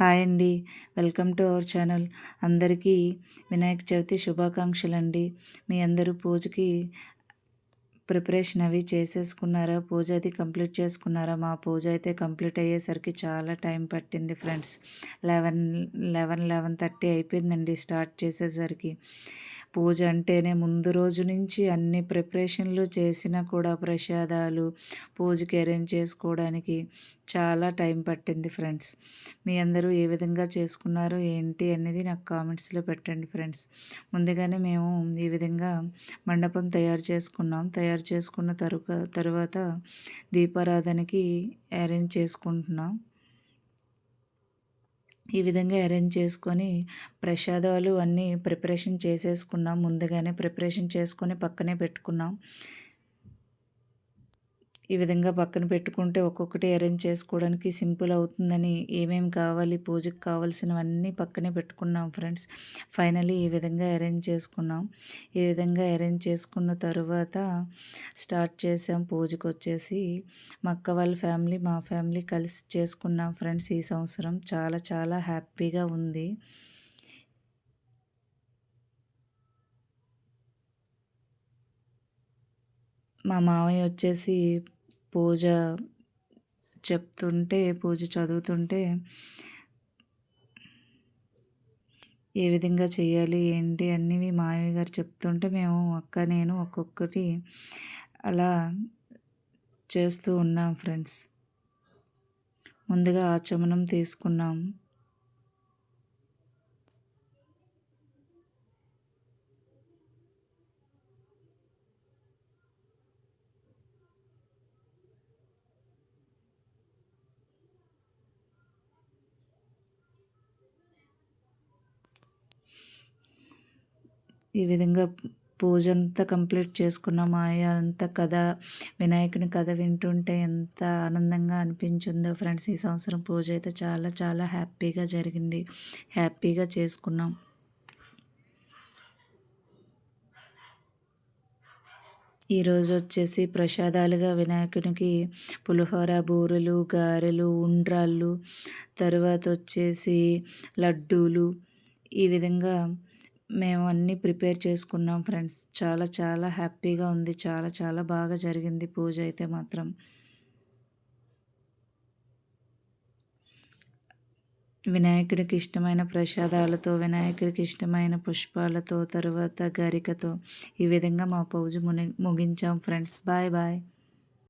Hi అండి. Welcome to our channel. అందరికీ వినాయక చవితి శుభాకాంక్షలు అండి మీ అందరూ పూజకి ప్రిపరేషన్ అవి చేసేసుకున్నారా? పూజ అది కంప్లీట్ చేసుకున్నారా? మా పూజ అయితే కంప్లీట్ అయ్యేసరికి చాలా టైం పట్టింది friends. Eleven eleven eleven thirty అయిపోయిందండి స్టార్ట్ చేసేసరికి. పూజ అంటేనే ముందు రోజు నుంచి అన్ని ప్రిపరేషన్లు చేసినా కూడా ప్రసాదాలు పూజకి అరేంజ్ చేసుకోవడానికి చాలా టైం పట్టింది ఫ్రెండ్స్. మీ అందరూ ఏ విధంగా చేసుకున్నారు ఏంటి అనేది నాకు కామెంట్స్లో పెట్టండి ఫ్రెండ్స్. ముందుగానే మేము ఈ విధంగా మండపం తయారు చేసుకున్నాం. తయారు చేసుకున్న తరుక తర్వాత దీపారాధనకి అరేంజ్ చేసుకుంటున్నాం. ఈ విధంగా అరేంజ్ చేసుకొని ప్రసాదాలు అన్నీ ప్రిపరేషన్ చేసేసుకున్నాం. ముందుగానే ప్రిపరేషన్ చేసుకొని పక్కనే పెట్టుకున్నాం. ఈ విధంగా పక్కన పెట్టుకుంటే ఒక్కొక్కటి అరేంజ్ చేసుకోవడానికి సింపుల్ అవుతుందని ఏమేమి కావాలి పూజకి కావాల్సినవన్నీ పక్కనే పెట్టుకున్నాం ఫ్రెండ్స్. ఫైనలీ ఈ విధంగా అరేంజ్ చేసుకున్నాం. ఈ విధంగా అరేంజ్ చేసుకున్న తర్వాత స్టార్ట్ చేసాం పూజకు వచ్చేసి. మా అక్క వాళ్ళ ఫ్యామిలీ మా ఫ్యామిలీ కలిసి చేసుకున్నాం ఫ్రెండ్స్ ఈ సంవత్సరం. చాలా చాలా హ్యాపీగా ఉంది. మా మామయ్య వచ్చేసి పూజ చెప్తుంటే పూజ చదువుతుంటే ఏ విధంగా చేయాలి ఏంటి అన్నీ మామయ్య గారు చెప్తుంటే మేము అక్క నేను ఒక్కొక్కటి అలా చేస్తూ ఉన్నాం ఫ్రెండ్స్. ముందుగా ఆచమనం తీసుకున్నాం. ఈ విధంగా పూజ అంతా కంప్లీట్ చేసుకున్నాం ఆయా అంత కథ వినాయకుని కథ వింటుంటే ఎంత ఆనందంగా అనిపించిందో ఫ్రెండ్స్. ఈ సంవత్సరం పూజ అయితే చాలా చాలా హ్యాపీగా జరిగింది. హ్యాపీగా చేసుకున్నాం. ఈరోజు వచ్చేసి ప్రసాదాలుగా వినాయకునికి పులిహోర బూరెలు గారెలు ఉండ్రాళ్ళు తర్వాత వచ్చేసి లడ్డూలు. ఈ విధంగా మేము అన్నీ ప్రిపేర్ చేసుకున్నాం ఫ్రెండ్స్. చాలా చాలా హ్యాపీగా ఉంది. చాలా చాలా బాగా జరిగింది పూజ అయితే మాత్రం. వినాయకుడికి ఇష్టమైన ప్రసాదాలతో వినాయకుడికి ఇష్టమైన పుష్పాలతో తరువాత గరికతో ఈ విధంగా మా పూజ ముని ముగించాం ఫ్రెండ్స్. Bye bye.